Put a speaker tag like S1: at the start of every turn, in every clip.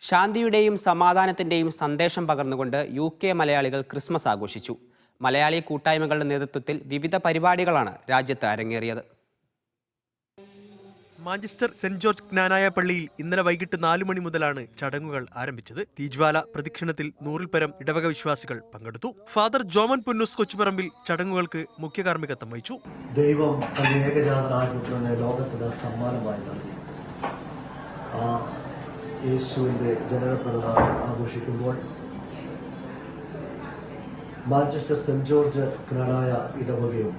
S1: ശാന്തിയുടെയും സമാധാനത്തിന്റെയും സന്ദേശം പകർന്നുകൊണ്ട് യു കെ മലയാളികൾ ക്രിസ്മസ് ആഘോഷിച്ചു. മലയാളി കൂട്ടായ്മകളുടെ നേതൃത്വത്തിൽ വിവിധ പരിപാടികളാണ് രാജ്യത്ത് അരങ്ങേറിയത്.
S2: മാഞ്ചസ്റ്റർ സെന്റ് ജോർജ് ജ്ഞാനായ പള്ളിയിൽ ഇന്നലെ വൈകിട്ട് നാലു മണി മുതലാണ് ചടങ്ങുകൾ ആരംഭിച്ചത്. തീജ്വാല പ്രദക്ഷിണത്തിൽ നൂറിൽ പരം ഇടവക വിശ്വാസികൾ പങ്കെടുത്തു. ഫാദർ ജോമൻ പുന്നൂസ് കൊച്ചുപറമ്പിൽ ചടങ്ങുകൾക്ക് മുഖ്യ കാർമ്മികത്വം വഹിച്ചു.
S3: ദൈവം തന്റെ ഏകജാതനായ പുത്രനെ ലോകത്തിന് സമ്മാനമായി നൽകി. യേശുവിന്റെ ജനന പിറന്നാൾ ആഘോഷിക്കുമ്പോൾ മാഞ്ചസ്റ്റർ സെന്റ് ജോർജ് ജ്ഞാനായ ഇടവകയും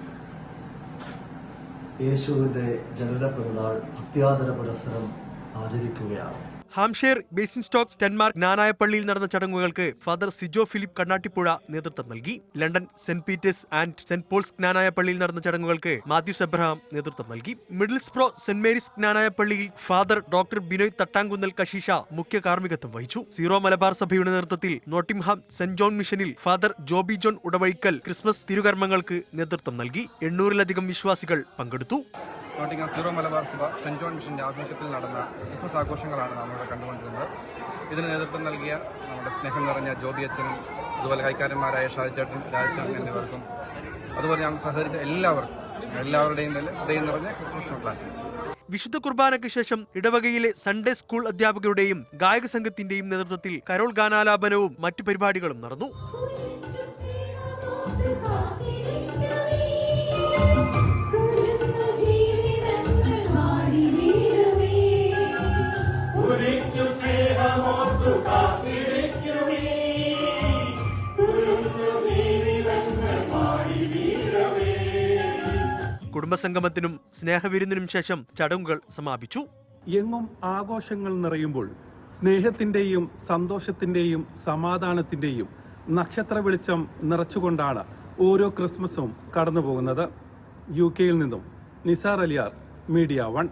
S3: യേശുവിന്റെ ജനന പിറന്നാൾ അത്യാദര പുരസ്സരം ആചരിക്കുകയാണ്.
S2: ഹാംഷെയർ ബേസിൻ സ്റ്റോക്സ് ഡെൻമാർക്ക് നാനായപ്പള്ളിയിൽ നടന്ന ചടങ്ങുകൾക്ക് ഫാദർ സിജോ ഫിലിപ്പ് കണ്ണാട്ടിപ്പുഴ നേതൃത്വം നൽകി. London Saint Peter's and Saint Paul's ജ്ഞാനായപ്പള്ളിയിൽ നടന്ന ചടങ്ങുകൾക്ക് മാത്യൂസ് എബ്രഹാം നേതൃത്വം നൽകി. മിഡിൽസ് പ്രോ സെന്റ് മേരീസ് ജ്ഞാനായപ്പള്ളിയിൽ ഫാദർ ഡോക്ടർ ബിനോയ് തട്ടാങ്കുന്നൽ കശീഷ മുഖ്യ കാർമ്മികത്വം വഹിച്ചു. സീറോ മലബാർ സഭയുടെ നേതൃത്വത്തിൽ നോട്ടിംഹാം സെന്റ് ജോൺ മിഷനിൽ father Joby John Udavazhikkal Christmas തിരുകർമ്മങ്ങൾക്ക് നേതൃത്വം നൽകി. എണ്ണൂറിലധികം വിശ്വാസികൾ പങ്കെടുത്തു.
S4: നോട്ടിങ്ങാം സീറോ മലബാർ സഭ സെന്റ് ജോൺ മിഷന്റെ ആഭിമുഖ്യത്തിൽ നടന്ന ക്രിസ്മസ് ആഘോഷങ്ങളാണ് നാം ഇവിടെ കണ്ടുകൊണ്ടിരുന്നത്. ഇതിന് നേതൃത്വം നൽകിയ നമ്മുടെ സ്നേഹം നിറഞ്ഞ ജ്യോതി അച്ഛനും അതുപോലെ കൈക്കാരന്മാരായ ഷാജിച്ചേട്ടൻ രാജചേട്ടൻ എന്നിവർക്കും അതുപോലെ ഞങ്ങൾ സഹകരിച്ച എല്ലാവർക്കും എല്ലാവരുടെയും ക്രിസ്മസ്
S2: വിശുദ്ധ കുർബാനയ്ക്ക് ശേഷം ഇടവകയിലെ സൺഡേ സ്കൂൾ അധ്യാപകരുടെയും ഗായക സംഘത്തിന്റെയും നേതൃത്വത്തിൽ കരോൾ ഗാനാലാപനവും മറ്റു പരിപാടികളും നടന്നു. കുടുംബസംഗമത്തിനും സ്നേഹവിരുന്നിനും ശേഷം ചടങ്ങുകൾ സമാപിച്ചു.
S5: എങ്ങും ആഘോഷങ്ങൾ നിറയുമ്പോൾ സ്നേഹത്തിന്റെയും സന്തോഷത്തിന്റെയും സമാധാനത്തിന്റെയും നക്ഷത്ര വെളിച്ചം നിറച്ചുകൊണ്ടാണ് ഓരോ ക്രിസ്മസും കടന്നുപോകുന്നത്. യു കെയിൽ നിന്നും നിസാർ അലിയാർ മീഡിയ വൺ.